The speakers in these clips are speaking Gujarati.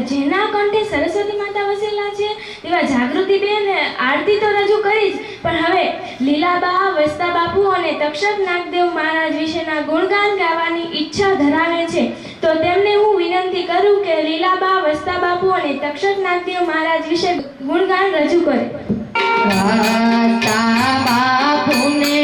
જેના કંઠે સરસ્વતી માતા વસેલા છે, તેવા જાગૃતિબેન આરતી તો રજૂ કરી જ, પણ હવે લીલાબા વસ્તા બાપુ અને તક્ષક નાગદેવ મહારાજ વિશેના ગુણગાન ગાવાની ઈચ્છા ધરાવે છે. તો તેમને હું વિનંતી કરું કે લીલાબા વસ્તા બાપુ અને તક્ષક નાગદેવ મહારાજ વિશે ગુણગાન રજૂ કરે. બાપુને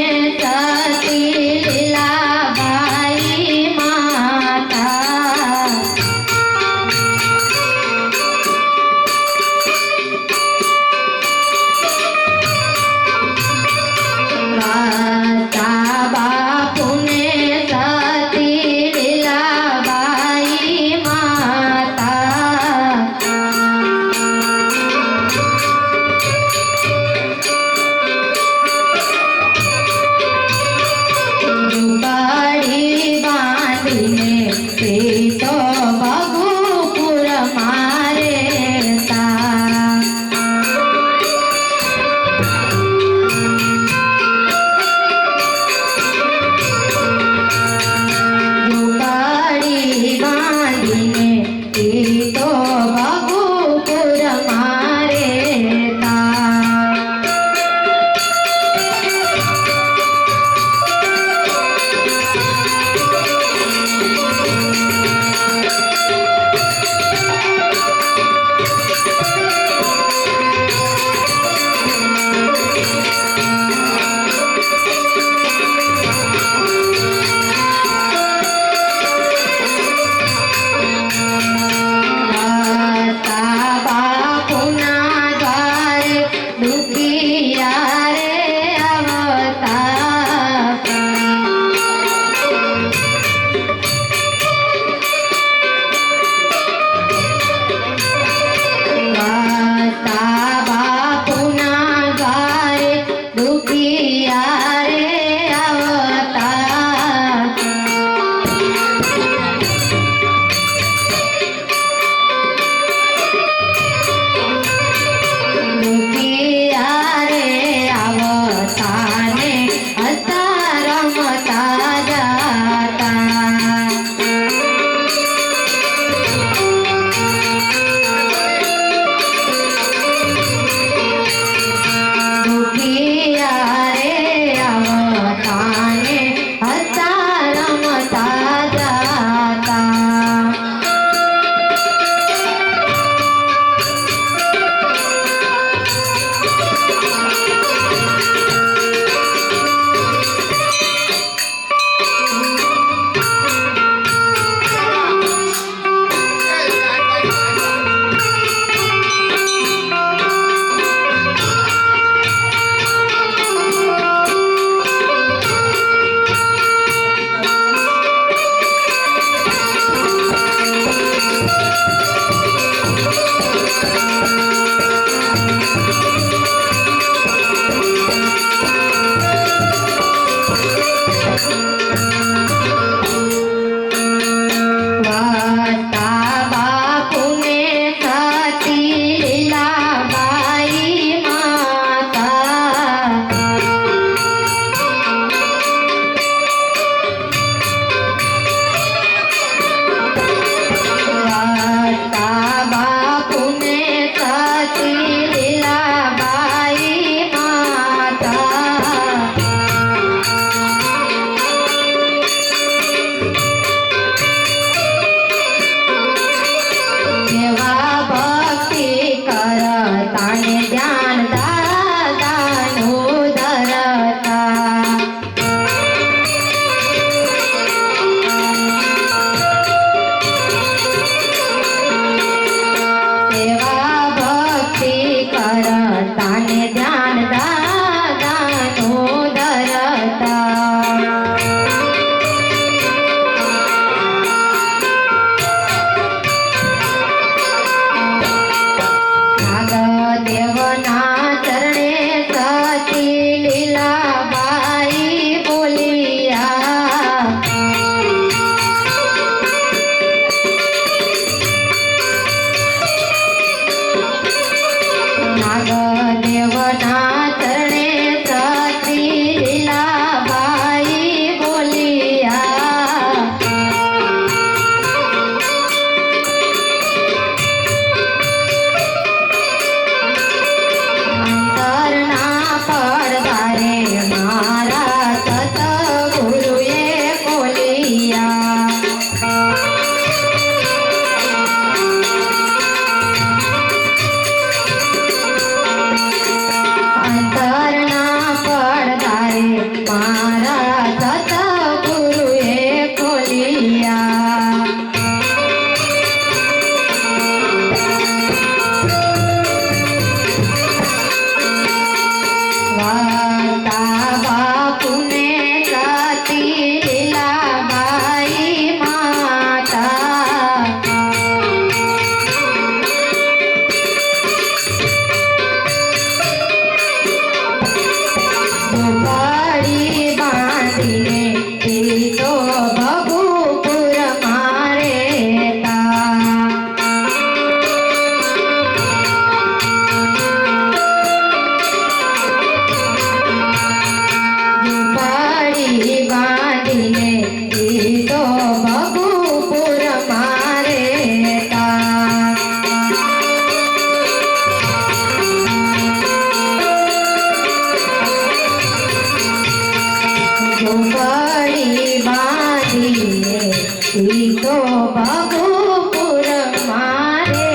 કડી બાંધીને સીતો ભગુપુર મારે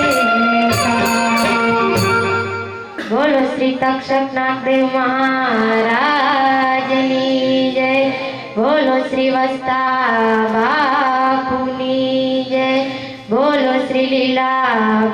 બોલો શ્રી તક્ષક નાગદેવ મહારાજની જય. બોલો શ્રી વસ્તા બાપુની જય. બોલો શ્રી લીલા